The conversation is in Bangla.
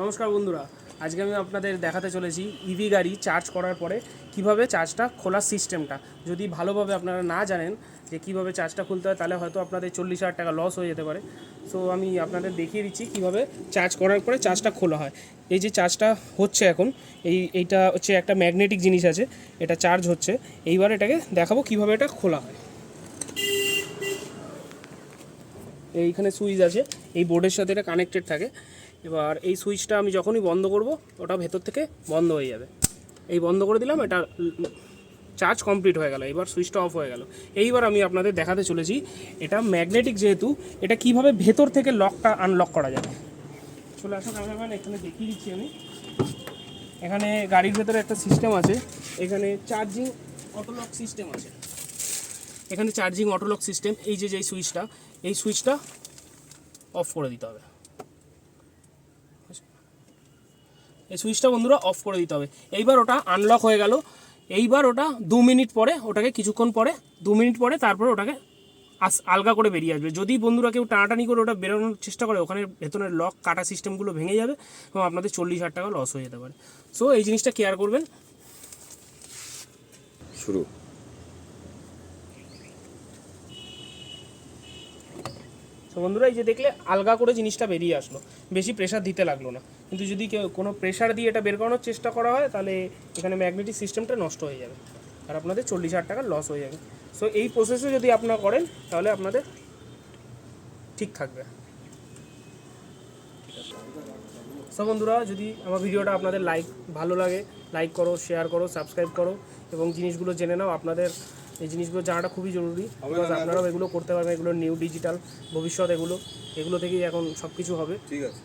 নমস্কার বন্ধুরা, আজকে আমি আপনাদের দেখাতে চলেছি ইভি গাড়ি চার্জ করার পরে কীভাবে চার্জটা খোলার সিস্টেমটা যদি ভালোভাবে আপনারা না জানেন যে কীভাবে চার্জটা খুলতে হয়, তাহলে হয়তো আপনাদের চল্লিশ হাজার টাকা লস হয়ে যেতে পারে। সো আমি আপনাদের দেখিয়ে দিচ্ছি কীভাবে চার্জ করার পরে চার্জটা খোলা হয়। এই যে চার্জটা হচ্ছে এখন, এই, এইটা হচ্ছে একটা ম্যাগনেটিক জিনিস আছে, এটা চার্জ হচ্ছে। এইবার এটাকে দেখাবো কীভাবে এটা খোলা হয়। এইখানে সুইচ আছে, এই বোর্ডের সাথে এটা কানেক্টেড থাকে। এবার এই সুইচটা আমি যখনই বন্ধ করব, ওটা ভেতর থেকে বন্ধ হয়ে যাবে। এই বন্ধ করে দিলাম, এটা চার্জ কমপ্লিট হয়ে গেল, এবার সুইচটা অফ হয়ে গেল। এইবার আমি আপনাদের দেখাতে চলেছি, এটা ম্যাগনেটিক যেহেতু, এটা কীভাবে ভেতর থেকে লকটা আনলক করা যাবে। চলে আসো ক্যামেরাম্যান এখানে দেখিয়ে দিচ্ছি আমি। এখানে গাড়ির ভেতরে একটা সিস্টেম আছে, এখানে চার্জিং অটোলক সিস্টেম আছে। এখানে চার্জিং অটোলক সিস্টেম এই যে যে সুইচটা, এই সুইচটা অফ করে দিতে হবে। এই সুইচটা বন্ধুরা অফ করে দিতে হবে। এইবার ওটা আনলক হয়ে গেল। এইবার ওটা দু মিনিট পরে, ওটাকে কিছুক্ষণ পরে, দু মিনিট পরে তারপরে ওটাকে আস আলগা করে বেরিয়ে আসবে। যদি বন্ধুরা কেউ টানাটানি করে ওটা বেরোনোর চেষ্টা করে, ওখানে ভেতরের লক কাটা সিস্টেমগুলো ভেঙে যাবে এবং আপনাদের চল্লিশ হাজার টাকা লস হয়ে যেতে পারে। সো এই জিনিসটা কেয়ার করবেন। শুরু। তো বন্ধুরা এই যে দেখলে আলগা করে জিনিসটা বেরিয়ে আসলো। বেশি প্রেশার দিতে লাগল না। কিন্তু যদি কেউ কোনো প্রেশার দিয়ে এটা বের করানোর চেষ্টা করা হয়, তাহলে এখানে ম্যাগনেটিক সিস্টেমটা নষ্ট হয়ে যাবে। আর আপনাদের চল্লিশ হাজার টাকার লস হয়ে যাবে। সো এই প্রসেসে যদি আপনারা করেন, তাহলে আপনাদের ঠিক থাকবে। সো বন্ধুরা, যদি আমার ভিডিওটা আপনাদের লাইক ভালো লাগে লাইক করো শেয়ার করো সাবস্ক্রাইব করো, এবং জিনিসগুলো জেনে নাও, আপনাদের এই জিনিসগুলো জানাটা খুবই জরুরি। বিকজ আপনারাও এগুলো করতে পারবেন এগুলো নিউ ডিজিটাল ভবিষ্যৎ এগুলো এগুলো থেকেই এখন সব কিছু হবে। ঠিক আছে।